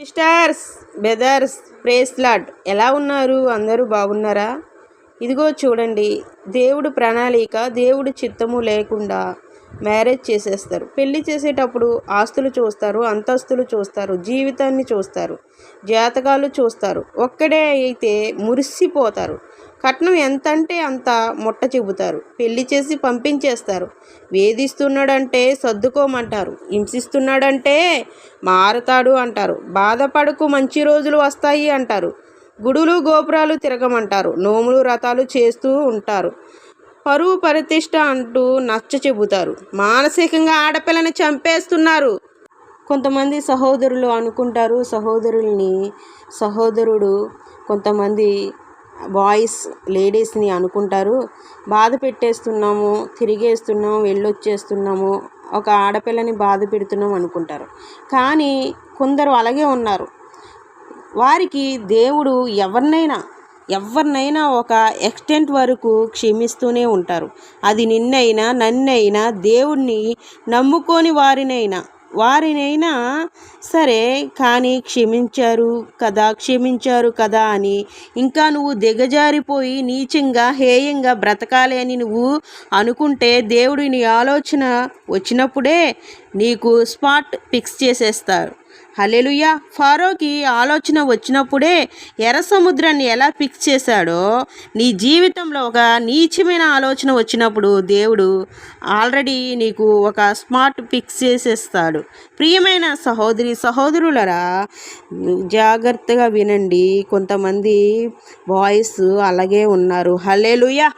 Sisters బెదర్స్ ప్రేస్లాడ్ ఎలా ఉన్నారు? అందరూ బాగున్నారా? ఇదిగో చూడండి దేవుడు ప్రణాళిక దేవుడు చిత్తము లేకుండా మ్యారేజ్ చేసేస్తారు. పెళ్ళి చేసేటప్పుడు ఆస్తులు చూస్తారు అంతస్తులు చూస్తారు జీవితాన్ని చూస్తారు జాతకాలు చూస్తారు. ఒక్కడే అయితే మురిసిపోతారు. కట్నం ఎంత అంటే అంత ముట్ట చెబుతారు. పెళ్ళి చేసి పంపించేస్తారు. వేధిస్తున్నాడంటే సర్దుకోమంటారు. హింసిస్తున్నాడంటే మారతాడు అంటారు. బాధపడకు మంచి రోజులు వస్తాయి అంటారు. గుడులు గోపురాలు తిరగమంటారు. నోములు రథాలు చేస్తూ ఉంటారు. పరువు పరితిష్ట అంటూ నచ్చ చెబుతారు. మానసికంగా ఆడపిల్లని చంపేస్తున్నారు. కొంతమంది సహోదరులు అనుకుంటారు సహోదరుల్ని సహోదరుడు కొంతమంది బాయ్స్ లేడీస్ని అనుకుంటారు. బాధ పెట్టేస్తున్నాము తిరిగేస్తున్నాము వెళ్ళొచ్చేస్తున్నాము. ఒక ఆడపిల్లని బాధ పెడుతున్నాం అనుకుంటారు. కానీ కొందరు అలాగే ఉన్నారు. వారికి దేవుడు ఎవరినైనా ఎవరినైనా ఒక ఎక్స్టెంట్ వరకు క్షమిస్తూనే ఉంటారు. అది నిన్నైనా నన్నైనా దేవుణ్ణి నమ్ముకోని వారినైనా వారినైనా సరే కానీ క్షమించారు కదా క్షమించారు కదా అని. ఇంకా నువ్వు దిగజారిపోయి నీచంగా హేయంగా బ్రతకాలి అని నువ్వు అనుకుంటే దేవుడిని నీ ఆలోచన వచ్చినప్పుడే నీకు స్పాట్ ఫిక్స్ చేసేస్తారు. హలెలుయా ఫారోకి ఆలోచన వచ్చినప్పుడే ఎర్ర సముద్రాన్ని ఎలా ఫిక్స్ చేశాడో నీ జీవితంలో ఒక నీచమైన ఆలోచన వచ్చినప్పుడు దేవుడు ఆల్రెడీ నీకు ఒక స్మార్ట్ ఫిక్స్ చేసేస్తాడు. ప్రియమైన సహోదరి సహోదరులరా జాగ్రత్తగా వినండి. కొంతమంది బాయ్స్ అలాగే ఉన్నారు. హలేలుయ